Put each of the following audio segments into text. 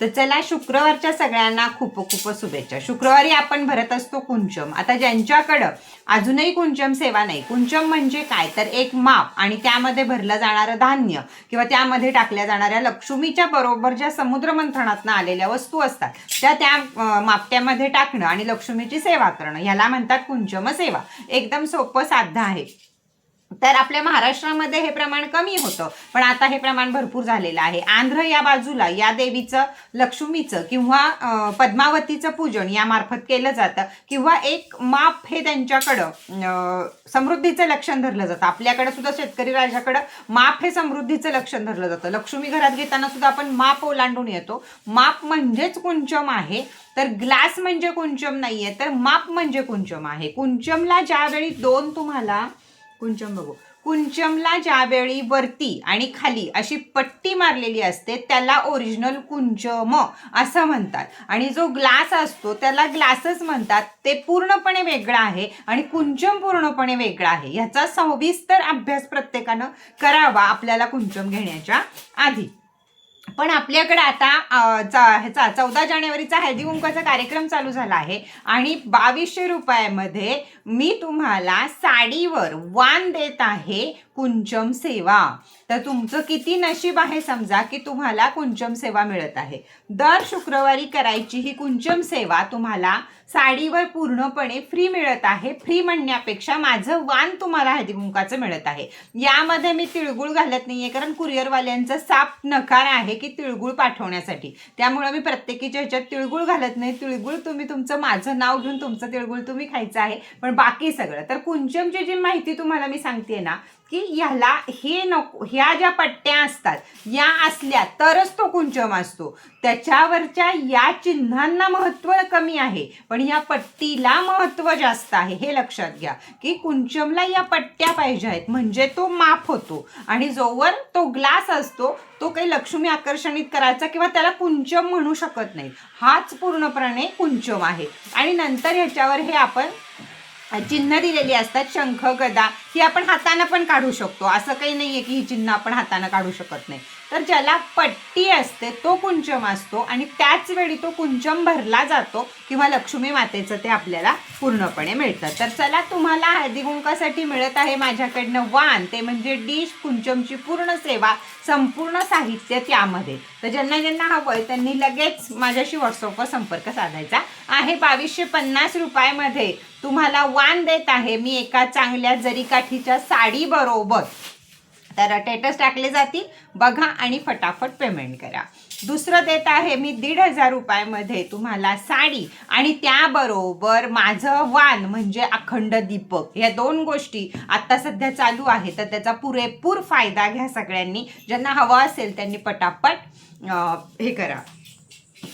तर चला शुक्रवारच्या सगळ्यांना खूप खूप शुभेच्छा. शुक्रवारी आपण भरत असतो कुंचम. आता ज्यांच्याकडं अजूनही कुंचम सेवा नाही कुंचम म्हणजे काय? तर एक माप आणि त्यामध्ये भरलं जाणारं धान्य किंवा त्यामध्ये टाकल्या जाणाऱ्या लक्ष्मीच्या बरोबर ज्या समुद्र मंथनातनं आलेल्या वस्तू असतात त्या त्या मापट्यामध्ये टाकणं आणि लक्ष्मीची सेवा करणं. ह्याला म्हणतात कुंचम सेवा. एकदम सोपं साध्य आहे. तर आपल्या महाराष्ट्रामध्ये हे प्रमाण कमी होतं. पण आता हे प्रमाण भरपूर झालेलं आहे. आंध्र या बाजूला या देवीचं लक्ष्मीचं किंवा पद्मावतीचं पूजन यामार्फत केलं जातं. किंवा एक माप हे त्यांच्याकडं समृद्धीचं लक्षण धरलं जातं. आपल्याकडे सुद्धा शेतकरी राजाकडं माप हे समृद्धीचं लक्षण धरलं जातं. लक्ष्मी घरात घेताना सुद्धा आपण माप ओलांडून येतो. माप म्हणजेच कुंचम आहे. तर ग्लास म्हणजे कुंचम नाहीये तर माप म्हणजे कुंचम आहे. कुंचमला ज्यावेळी दोन तुम्हाला कुंचम बघू. कुंचमला ज्यावेळी वरती आणि खाली अशी पट्टी मारलेली असते त्याला ओरिजिनल कुंचम असं म्हणतात. आणि जो ग्लास असतो त्याला ग्लासच म्हणतात. ते पूर्णपणे वेगळं आहे आणि कुंचम पूर्णपणे वेगळा आहे. ह्याचा सविस्तर अभ्यास प्रत्येकानं करावा आपल्याला कुंचम घेण्याच्या आधी. पण आपल्याकडे आता ह्याचा चौदा जानेवारीचा हळदी कुंकवाचा कार्यक्रम चालू झाला आहे. आणि बावीसशे रुपयामध्ये मी तुम्हाला साडीवर वान देत आहे कुंचम सेवा. तर तुमचं किती नशीब आहे समजा की तुम्हाला कुंचम सेवा मिळत आहे. दर शुक्रवारी करायची ही कुंचम सेवा तुम्हाला साडीवर पूर्णपणे फ्री मिळत आहे. फ्री म्हणण्यापेक्षा माझं वाण तुम्हाला हळदीकुंकाचं मिळत आहे. यामध्ये मी तिळगुळ घालत नाही आहे कारण कुरिअरवाल्यांचा साप नकार आहे की तिळगुळ पाठवण्यासाठी. त्यामुळे मी प्रत्येकीच्या ह्याच्यात तिळगुळ घालत नाही. तिळगुळ तुम्ही तुमचं माझं नाव घेऊन तुमचं तिळगुळ तुम्ही खायचं आहे. पण बाकी सगळं. तर कुंचमची जी माहिती तुम्हाला मी सांगते ना की ह्याला हे नको ह्या ज्या पट्ट्या असतात या असल्या तरच तो कुंचम असतो. त्याच्यावरच्या या चिन्हांना महत्त्व कमी आहे पण या पट्टीला महत्त्व जास्त आहे. हे लक्षात घ्या की कुंचमला या पट्ट्या पाहिजे आहेत म्हणजे तो माप होतो. आणि जोवर तो ग्लास असतो तो काही लक्ष्मी आकर्षणित करायचा किंवा त्याला कुंचम म्हणू शकत नाही. हाच पूर्णपणे कुंचम आहे. आणि नंतर ह्याच्यावर हे आपण चिन्ह दिलेली असतात शंख गदा ही आपण हातानं पण काढू शकतो. असं काही नाहीये की ही चिन्ह आपण हातानं काढू शकत नाही. तर ज्याला पट्टी असते तो कुंचम असतो आणि त्याच वेळी तो कुंचम भरला जातो किंवा लक्ष्मी मातेचं ते आपल्याला पूर्णपणे मिळतं. तर चला तुम्हाला हळदी कुंकासाठी मिळत आहे माझ्याकडनं वान. ते म्हणजे डिश कुंचमची पूर्ण सेवा संपूर्ण साहित्य त्यामध्ये. तर ज्यांना ज्यांना हवंय त्यांनी लगेच माझ्याशी व्हॉट्सअपवर संपर्क साधायचा. आहे बावीसशे पन्नास रुपयामध्ये. तुम्हाला वान देत आहे मी एका चांगल्या जरीकाठीच्या साडी बरोबर. तर टेटस टाकले जातील. बघा आणि फटाफट पेमेंट करा. दुसरं देत आहे मी दीड हजार रुपयामध्ये तुम्हाला साडी आणि त्याबरोबर माझं वाण म्हणजे अखंड दीपक या दोन गोष्टी आत्ता सध्या चालू आहे तर त्याचा पुरेपूर फायदा घ्या सगळ्यांनी. ज्यांना हवं असेल त्यांनी पटापट हे करा.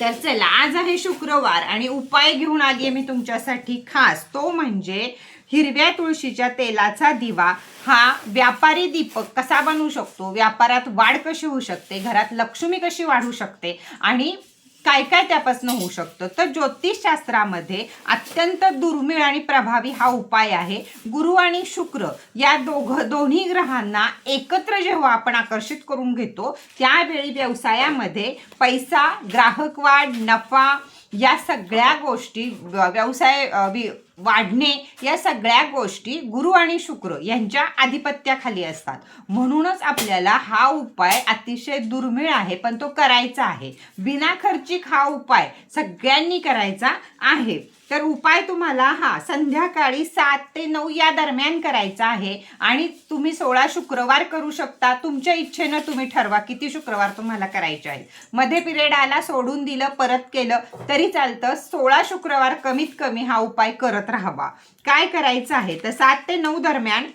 तर चला आज आहे शुक्रवार आणि उपाय घेऊन आली आहे मी तुमच्यासाठी खास. तो म्हणजे हिरव्या तुळशीच्या तेलाचा दिवा. हा व्यापारी दीपक कसा बनवू शकतो? व्यापारात वाढ कशी होऊ शकते? घरात लक्ष्मी कशी वाढू शकते? आणि काय काय त्यापासून होऊ शकतं? तर ज्योतिषशास्त्रामध्ये अत्यंत दुर्मिळ आणि प्रभावी हा उपाय आहे. गुरु आणि शुक्र या दोघ दोन्ही ग्रहांना एकत्र जेव्हा आपण आकर्षित करून घेतो त्यावेळी व्यवसायामध्ये पैसा ग्राहक वाढ नफा या सगळ्या गोष्टी व्यवसाय वि- वाढणे या सगळ्या गोष्टी गुरु आणि शुक्र यांच्या आधिपत्याखाली असतात. म्हणूनच आपल्याला हा उपाय अतिशय दुर्मिळ आहे पण तो करायचा आहे. बिना खर्चिक हा उपाय सगळ्यांनी करायचा आहे. तर उपाय तुम्हाला हा संध्याकाळी सात ते नऊ या दरम्यान करायचा आहे आणि तुम्ही सोळा शुक्रवार करू शकता. तुमच्या इच्छेनं तुम्ही ठरवा किती शुक्रवार तुम्हाला करायचे आहेत मध्ये पिरियड आला सोडून दिलं परत केलं तरी चालतं. सोळा शुक्रवार कमीत कमी हा उपाय करत राहावा. काय करायचं आहे? तर सात ते नऊ दरम्यान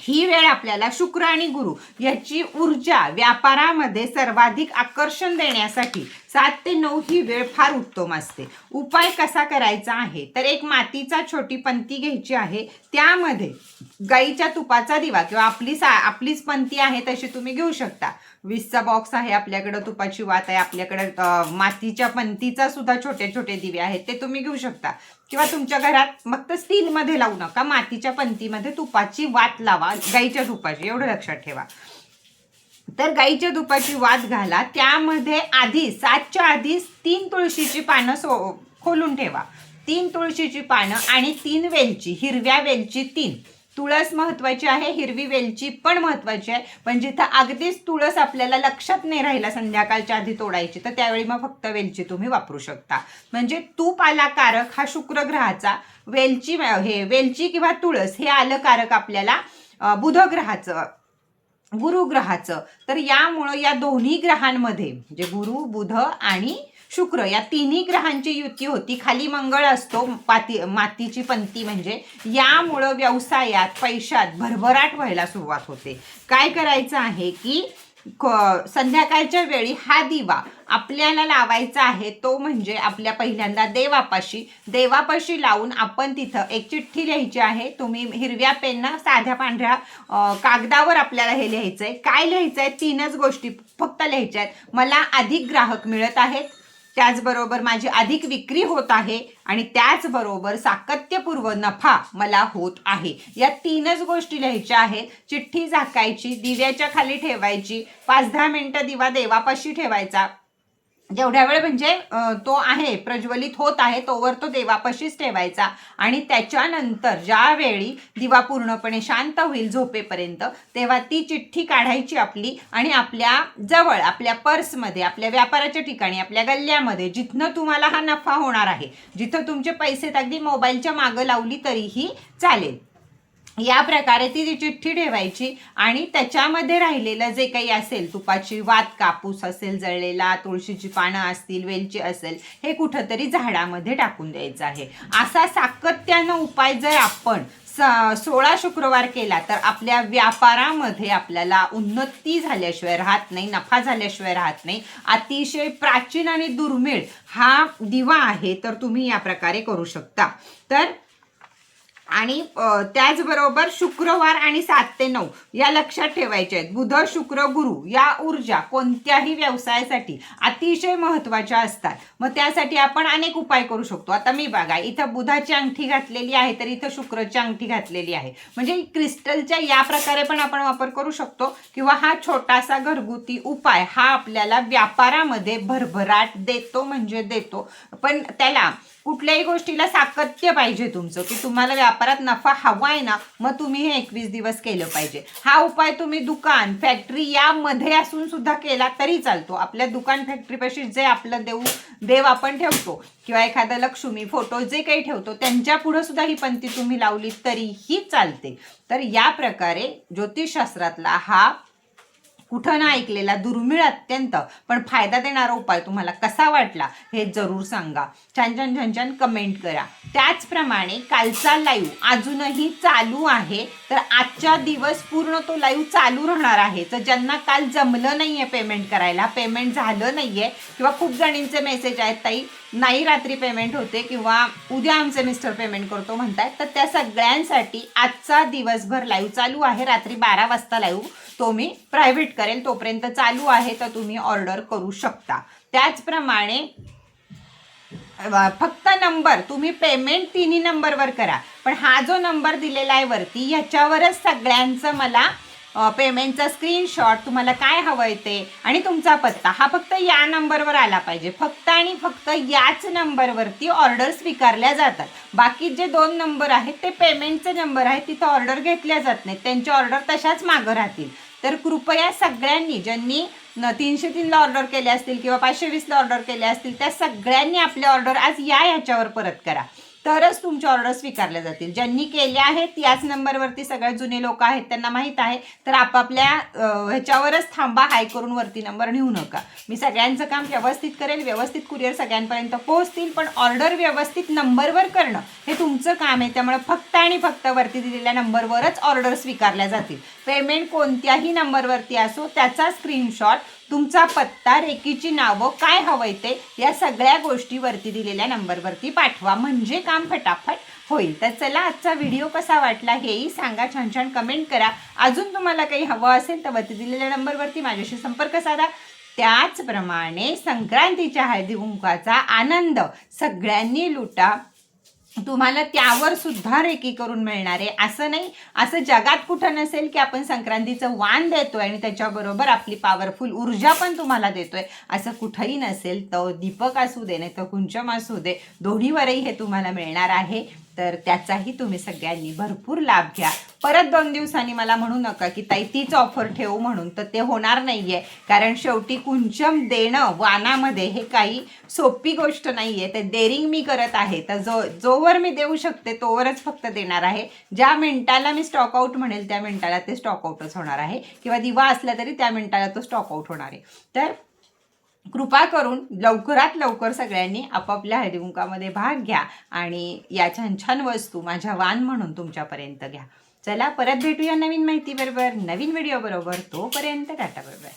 ही वेळ आपल्याला शुक्र आणि गुरु याची ऊर्जा व्यापारामध्ये सर्वाधिक आकर्षण देण्यासाठी सात ते नऊ ही वेळ फार उत्तम असते. उपाय कसा करायचा आहे? तर एक मातीचा छोटी पंती घ्यायची आहे. त्यामध्ये गाईच्या तुपाचा दिवा किंवा आपली सा आपलीच पंती आहे तशी तुम्ही घेऊ शकता. वीसचा बॉक्स आहे आपल्याकडं तुपाची वात आहे आपल्याकडं मातीच्या पंतीचा सुद्धा छोटे छोटे दिवे आहेत ते तुम्ही घेऊ शकता. किंवा तुमच्या घरात फक्त स्टीलमध्ये लावू नका मातीच्या पंतीमध्ये तुपाची वात लावा गाईच्या तुपाची एवढं लक्षात ठेवा. तर गाईच्या दुपाची वाद घाला. त्यामध्ये आधी सातच्या आधी तीन तुळशीची पानं सो खोलून ठेवा. तीन तुळशीची पानं आणि तीन वेलची हिरव्या वेलची तीन. तुळस महत्वाची आहे हिरवी वेलची पण महत्वाची आहे. पण जिथं अगदीच तुळस आपल्याला लक्षात नाही राहिला संध्याकाळच्या आधी तोडायची तर त्यावेळी मग फक्त वेलची तुम्ही वापरू शकता. म्हणजे तूप आला कारक हा शुक्र ग्रहाचा वेलची हे वेलची किंवा तुळस हे आलं कारक आपल्याला बुधग्रहाचं गुरुग्रहाचं. तर यामुळं या दोन्ही ग्रहांमध्ये म्हणजे गुरु बुध आणि शुक्र या तिन्ही ग्रहांची युती होती. खाली मंगळ असतो पाती मातीची पंती म्हणजे. यामुळं व्यवसायात पैशात भरभराट व्हायला सुरुवात होते. काय करायचं आहे की संध्याकाळच्या वेळी हा दिवा आपल्याला लावायचा आहे तो म्हणजे आपल्या पहिल्यांदा देवापाशी. देवापाशी लावून आपण तिथं एक चिठ्ठी लिहायची आहे. तुम्ही हिरव्या पेननं साध्या पांढऱ्या कागदावर आपल्याला हे लिहायचं आहे काय लिहायचं आहे तीनच गोष्टी फक्त लिहायच्या आहेत मला अधिक ग्राहक मिळत आहेत. त्याचबरोबर माझी अधिक विक्री होत आहे आणि त्याचबरोबर सातत्यपूर्व नफा मला होत आहे. या तीनच गोष्टी लिहायच्या आहेत. चिठ्ठी झाकायची दिव्याच्या खाली ठेवायची पाच दहा मिनिटं दिवा देवापाशी ठेवायचा जेवढ्या वेळ म्हणजे तो आहे प्रज्वलित होत आहे तोवर तो देवापाशीच ठेवायचा. आणि त्याच्यानंतर ज्यावेळी दिवा पूर्णपणे शांत होईल झोपेपर्यंत तेव्हा ती चिठ्ठी काढायची आपली आणि आपल्या जवळ आपल्या पर्समध्ये आपल्या व्यापाराच्या ठिकाणी आपल्या गल्ल्यामध्ये जिथनं तुम्हाला हा नफा होणार आहे जिथं तुमचे पैसे अगदी मोबाईलच्या मागं लावली तरीही चालेल. या प्रकारे ती ती चिठ्ठी ठेवायची आणि त्याच्यामध्ये राहिलेलं जे काही असेल तुपाची वात कापूस असेल जळलेला तुळशीची पानं असतील वेलची असेल हे कुठंतरी झाडामध्ये टाकून द्यायचं आहे. असा सातत्यानं उपाय जर आपण स- सोळा शुक्रवार केला तर आपल्या व्यापारामध्ये आपल्याला उन्नती झाल्याशिवाय राहत नाही नफा झाल्याशिवाय राहत नाही. अतिशय प्राचीन आणि दुर्मिळ हा दिवा आहे तर तुम्ही या प्रकारे करू शकता. तर आणि त्याचबरोबर शुक्रवार आणि सात ते नऊ या लक्षात ठेवायच्या आहेत. बुध शुक्र गुरु या ऊर्जा कोणत्याही व्यवसायासाठी अतिशय महत्त्वाच्या असतात. मग त्यासाठी आपण अनेक उपाय करू शकतो. आता मी बघा इथं बुधाची अंगठी घातलेली आहे तर इथं शुक्रची अंगठी घातलेली आहे. म्हणजे क्रिस्टलच्या या प्रकारे पण आपण वापर करू शकतो. किंवा हा छोटासा घरगुती उपाय हा आपल्याला व्यापारामध्ये भरभराट देतो म्हणजे देतो. पण त्याला कुठल्याही गोष्टीला सातत्य पाहिजे तुमचं. की तुम्हाला व्यापारात नफा हवा आहे ना मग तुम्ही हे एकवीस दिवस केलं पाहिजे. हा उपाय तुम्ही दुकान फॅक्टरी यामध्ये असून सुद्धा केला तरी चालतो. आपल्या दुकान फॅक्टरीपाशी जे आपलं देऊ देव आपण ठेवतो किंवा एखादा लक्ष्मी फोटो जे काही ठेवतो त्यांच्या पुढे सुद्धा ही पंक्ती तुम्ही लावली तरीही चालते. तर या प्रकारे ज्योतिषशास्त्रातला हा कुठं ना ऐकलेला दुर्मिळ अत्यंत पण फायदा देणारा उपाय तुम्हाला कसा वाटला हे जरूर सांगा. छान छान छान छान कमेंट करा. त्याचप्रमाणे कालचा लाईव्ह अजूनही चालू आहे तर आजच्या दिवस पूर्ण तो लाईव्ह चालू राहणार आहे. तर ज्यांना काल जमलं नाही आहे पेमेंट करायला पेमेंट झालं नाही आहे किंवा खूप जणींचे मेसेज आहेत ताई नाही रात्री पेमेंट होते किंवा उद्या आमचे मिस्टर पेमेंट करतो म्हणतायत तर त्या सगळ्यांसाठी आजचा दिवसभर लाईव्ह चालू आहे. रात्री बारा वाजता लाईव्ह तो मी प्रायव्हेट करेल. तोपर्यंत चालू आहे तर तुम्ही ऑर्डर करू शकता. त्याचप्रमाणे फक्त नंबर तुम्ही पेमेंट तिन्ही नंबरवर करा. पण हा जो नंबर दिलेला आहे वरती ह्याच्यावरच सगळ्यांचं मला पेमेंटचा स्क्रीनशॉट तुम्हाला काय हवं आहे ते आणि तुमचा पत्ता. हा फक्त या नंबरवर आला पाहिजे. फक्त आणि फक्त याच नंबरवरती ऑर्डर स्वीकारल्या जातात. बाकी जे दोन नंबर आहेत ते पेमेंटचे नंबर आहेत तिथं ऑर्डर घेतल्या जात नाहीत. त्यांची ऑर्डर तशाच मागं राहतील. तर कृपया सगळ्यांनी ज्यांनी न तीनशे तीनला ऑर्डर केल्या असतील किंवा पाचशे वीसला ऑर्डर केल्या असतील त्या सगळ्यांनी आपले ऑर्डर आज या ह्याच्यावर परत करा. तरच तुमच्या ऑर्डर स्वीकारल्या जातील. ज्यांनी केल्या आहेत याच नंबरवरती सगळ्यात जुने लोक आहेत त्यांना माहीत आहे. तर आपापल्या ह्याच्यावरच थांबा हाय करून वरती नंबर नेऊ नका. मी सगळ्यांचं काम व्यवस्थित करेल व्यवस्थित कुरिअर सगळ्यांपर्यंत पोहोचतील पण ऑर्डर व्यवस्थित नंबरवर करणं हे तुमचं काम आहे. त्यामुळे फक्त आणि फक्त वरती दिलेल्या नंबरवरच ऑर्डर स्वीकारल्या जातील. पेमेंट कोणत्याही नंबरवरती असो त्याचा स्क्रीनशॉट तुमचा पत्ता रेकीची नावं काय हवंय ते या सगळ्या गोष्टीवरती दिलेल्या नंबरवरती पाठवा. म्हणजे काम फटाफट होईल. तर चला आजचा व्हिडिओ कसा वाटला हेही सांगा छान छान कमेंट करा. अजून तुम्हाला काही हवं असेल तर वरती दिलेल्या नंबरवरती माझ्याशी संपर्क साधा. त्याचप्रमाणे संक्रांतीच्या हळदी कुंकाचा आनंद सगळ्यांनी लुटा. तुम्हाला त्यावर सुद्धा रेकी करून मिळणार आहे. असं नाही असं जगात कुठं नसेल की आपण संक्रांतीचं वाण देतोय आणि त्याच्याबरोबर आपली पॉवरफुल ऊर्जा पण तुम्हाला देतोय. असं कुठंही नसेल तर दीपक असू दे नाही तर कुंचम असू दे दोन्हीवरही हे तुम्हाला मिळणार आहे. तर त्याचाही तुम्ही सगळ्यांनी भरपूर लाभ घ्या. परत दोन दिवसांनी मला म्हणू नका की ताई तीच ऑफर ठेवू म्हणून तर ते होणार नाहीये. कारण शेवटी कुंचम देणं वानामध्ये हे काही सोपी गोष्ट नाहीये. ते डेअरिंग मी करत आहे. तर जो जोवर मी देऊ शकते तोवरच फक्त देणार आहे. ज्या मिनिटाला मी स्टॉकआउट म्हणेल त्या मिनिटाला ते स्टॉकआउटच होणार आहे. किंवा दिवा असला तरी त्या मिनिटाला तो स्टॉकआउट होणार आहे. तर कृपा करून लवकरात लवकर सगळ्यांनी आपापल्या हळदीकुंकामध्ये भाग घ्या आणि या छान छान वस्तू माझ्या वान म्हणून तुमच्यापर्यंत घ्या. चला परत भेटूया नवीन माहिती बरोबर नवीन व्हिडिओ बरोबर तोपर्यंत टाटा बरोबर